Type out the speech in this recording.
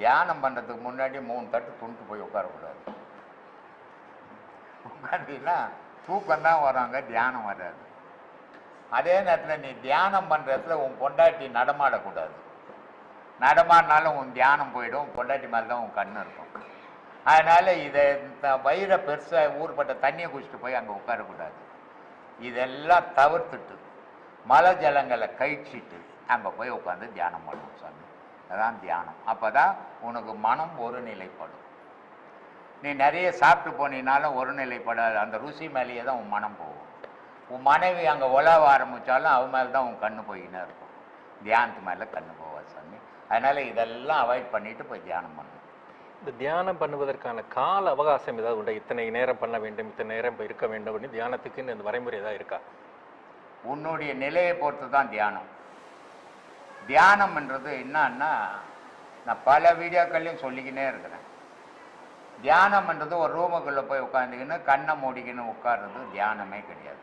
தியானம் பண்ணுறதுக்கு முன்னாடி மூணு தட்டு துண்டு போய் உட்காரக்கூடாது உட்காந்தீங்கன்னா தூக்கம் தான் வராங்க தியானம் வராது. அதே நேரத்தில் நீ தியானம் பண்ணுற இடத்துல உன் பொண்டாட்டி நடமாடக்கூடாது. நடமாடினாலும் உன் தியானம் போயிடும் உன் பொண்டாட்டி மேலே தான் உன் கண் இருக்கும். அதனால் இதை இந்த வயிறை பெருசாக ஊர்பட்ட தண்ணியை குடிச்சிட்டு போய் அங்கே உட்காரக்கூடாது. இதெல்லாம் தவிர்த்துட்டு மலை ஜலங்களை கழிச்சிட்டு அங்கே போய் உட்காந்து தியானம் பண்ணணும் சாமி. அதான் தியானம். அப்போ தான் உனக்கு மனம் ஒரு நிலைப்படும் நீ நிறைய சாப்பிட்டு போனீனாலும் ஒரு நிலைப்படாது அந்த ருசி மேலேயே தான் உன் மனம் போகும். உன் மனைவி அங்கே உழவ ஆரம்பித்தாலும் அவன் மேலே தான் உன் கண்ணு போயின்னே இருக்கும். தியானத்து மேலே கண்ணு போவாது சாமி. அதனால் இதெல்லாம் அவாய்ட் பண்ணிட்டு போய் தியானம் பண்ணணும் இந்த தியானம் பண்ணுவதற்கான கால அவகாசம் ஏதாவது உண்டு? இத்தனை நேரம் பண்ண வேண்டும் இத்தனை நேரம் இருக்க வேண்டும் அப்படின்னு தியானத்துக்குன்னு இந்த வரைமுறை ஏதாவது இருக்கா? உன்னுடைய நிலையை பொறுத்து தான் தியானம். தியானம்ன்றது என்னன்னா நான் பல வீடியோக்கள்லையும் சொல்லிக்கினே இருக்கிறேன். தியானம்ன்றது ஒரு ரூமுக்குள்ளே போய் உட்காந்துக்கின்னு கண்ணை மூடிக்கின்னு உட்கார்றது தியானமே கிடையாது.